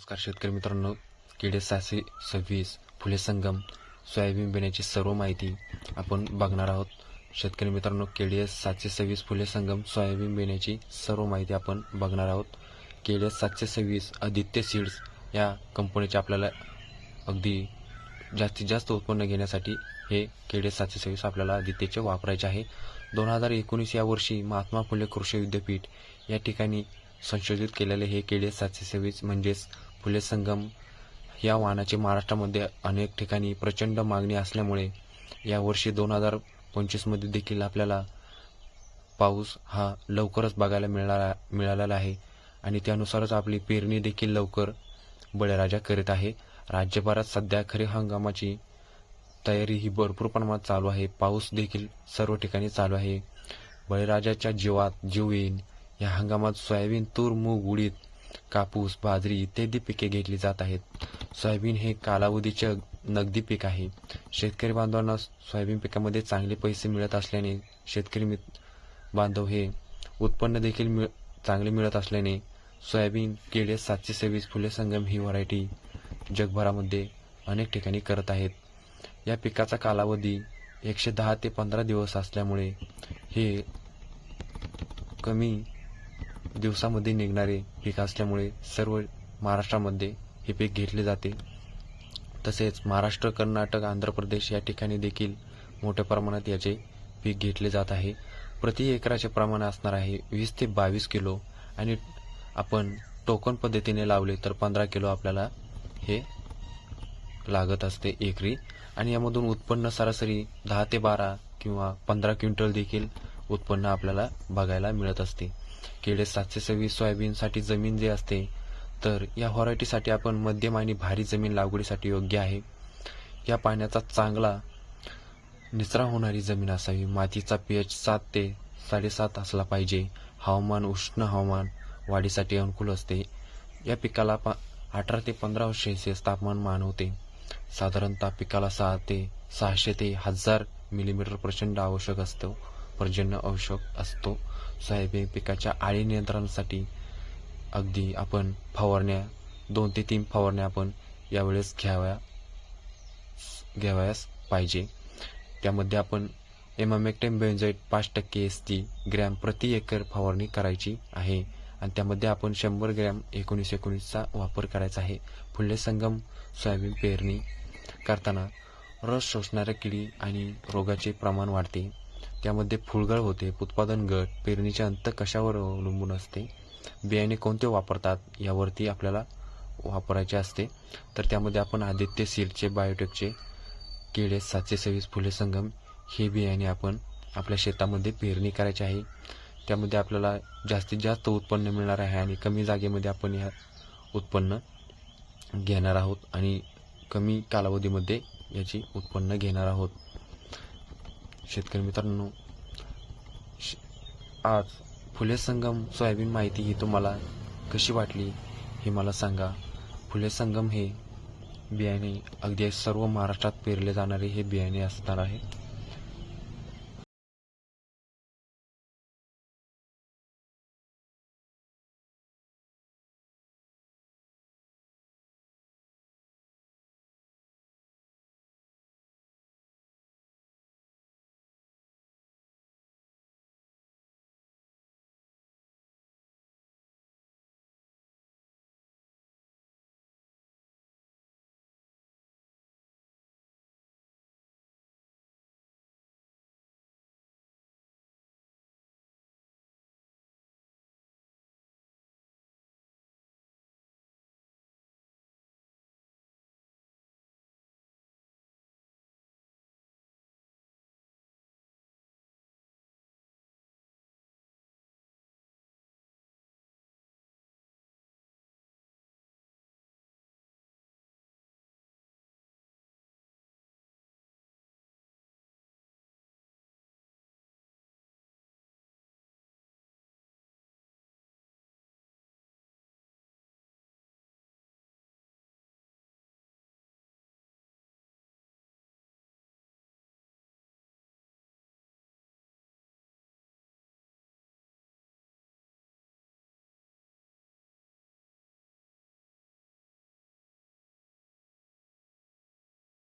नमस्कार शेतकरी मित्रांनो. किडे सहाशे सव्वीस फुले संगम सोयाबीन बियाण्याची सर्व माहिती आपण बघणार आहोत. शेतकरी मित्रांनो केडीएस सातशे सव्वीस फुले संगम सोयाबीन बियाण्याची सर्व माहिती आपण बघणार आहोत. केडीएस सातशे सव्वीस आदित्य सीड्स या कंपनीचे आपल्याला अगदी जास्तीत जास्त उत्पन्न घेण्यासाठी हे केडीएस सातशे सव्वीस आपल्याला आदित्यचे वापरायचे आहे. दोन हजार एकोणीस या वर्षी महात्मा फुले कृषी विद्यापीठ या ठिकाणी संशोधित केलेले हे केडीएस सातशे सव्वीस म्हणजेच फुले संगम या वाहनाची महाराष्ट्रामध्ये अनेक ठिकाणी प्रचंड मागणी असल्यामुळे यावर्षी दोन हजार पंचवीसमध्ये देखील आपल्याला पाऊस हा लवकरच बघायला मिळाला मिळालेला आहे. आणि त्यानुसारच आपली पेरणी देखील लवकर बळीराजा करीत आहे. राज्यभरात सध्या खरीप हंगामाची तयारी ही भरपूर प्रमाणात चालू आहे. पाऊस देखील सर्व ठिकाणी चालू आहे. बळीराजाच्या जीवात जीव येईन. या हंगामात सोयाबीन तूर मूग उडीद कापूस बाजरी इत्यादी पिके घेतली जात आहेत. सोयाबीन हे कालावधीचे नगदी पीक आहे. शेतकरी बांधवांना सोयाबीन पिकामध्ये चांगले पैसे मिळत असल्याने शेतकरी बांधव हे उत्पन्न देखील मिळ चांगले मिळत असल्याने सोयाबीन केडे सातशे सव्वीस फुले संगम ही व्हरायटी जगभरामध्ये अनेक ठिकाणी करत आहेत. या पिकाचा कालावधी एकशे दहा ते पंधरा दिवस असल्यामुळे हे कमी दिवसामध्ये निघणारे पीक असल्यामुळे सर्व महाराष्ट्रामध्ये हे पीक घेतले जाते. तसेच महाराष्ट्र कर्नाटक आंध्र प्रदेश या ठिकाणी देखील मोठ्या प्रमाणात याचे पीक घेतले जात आहे. प्रति एकराचे प्रमाण असणार आहे वीस ते बावीस किलो आणि आपण टोकन पद्धतीने लावले तर पंधरा किलो आपल्याला हे लागत असते एकरी. आणि यामधून उत्पन्न सरासरी दहा ते बारा किंवा पंधरा क्विंटल देखील उत्पन्न आपल्याला बघायला मिळत असते. केळे सातशे सव्वीस सोयाबीनसाठी जमीन जे असते तर या व्हरायटीसाठी आपण मध्यम आणि भारी जमीन लागवडीसाठी योग्य आहे. या पाण्याचा चांगला निचरा होणारी जमीन असावी. मातीचा पीएच सात ते साडेसात असला पाहिजे. हवामान उष्ण हवामान वाढीसाठी अनुकूल असते. या पिकाला पा अठरा ते पंधरा अंश सेल्सिअस तापमान मानवते साधारणतः पिकाला सहा ते सहाशे ते हजार मिलीमीटर प्रचंड आवश्यक असतो. पर्जन्य आवश्यक असतो. सोयाबीन पिकाच्या आळी नियंत्रणासाठी अगदी आपण फवारण्या दोन ते तीन फवारण्या आपण यावेळेस घ्याव्या घ्यावयास पाहिजे. त्यामध्ये आपण एमामेक्टेम बेन्झाईट पाच टक्के एस टी ग्रॅम प्रति एकर फवारणी करायची आहे. आणि त्यामध्ये आपण शंभर ग्रॅम एकोणीस एकोणीसचा वापर करायचा आहे. फुले संगम सोयाबीन पेरणी करताना रस शोषणाऱ्या किडी आणि रोगाचे प्रमाण वाढते. त्यामध्ये फुलगळ होते उत्पादन गट पेरणीचे अंत कशावर अवलंबून असते बियाणे कोणते वापरतात यावरती आपल्याला वापरायचे असते. तर त्यामध्ये आपण आदित्य सीडचे बायोटेकचे केळे सातशे सव्वीस फुले संगम हे बियाणे आपण आपल्या शेतामध्ये पेरणी करायची आहे. त्यामध्ये आपल्याला जास्तीत जास्त उत्पन्न मिळणार आहे आणि कमी जागेमध्ये आपण ह्या उत्पन्न घेणार आहोत आणि कमी कालावधीमध्ये याची उत्पन्न घेणार आहोत. शेतकरी मित्रांनो श- आज फुले संगम सोयाबीन माहिती ही तुम्हाला कशी वाटली हे मला सांगा. फुले संगम हे बियाणे अगदी सर्व महाराष्ट्रात पेरले जाणारे हे बियाणे असणार आहे.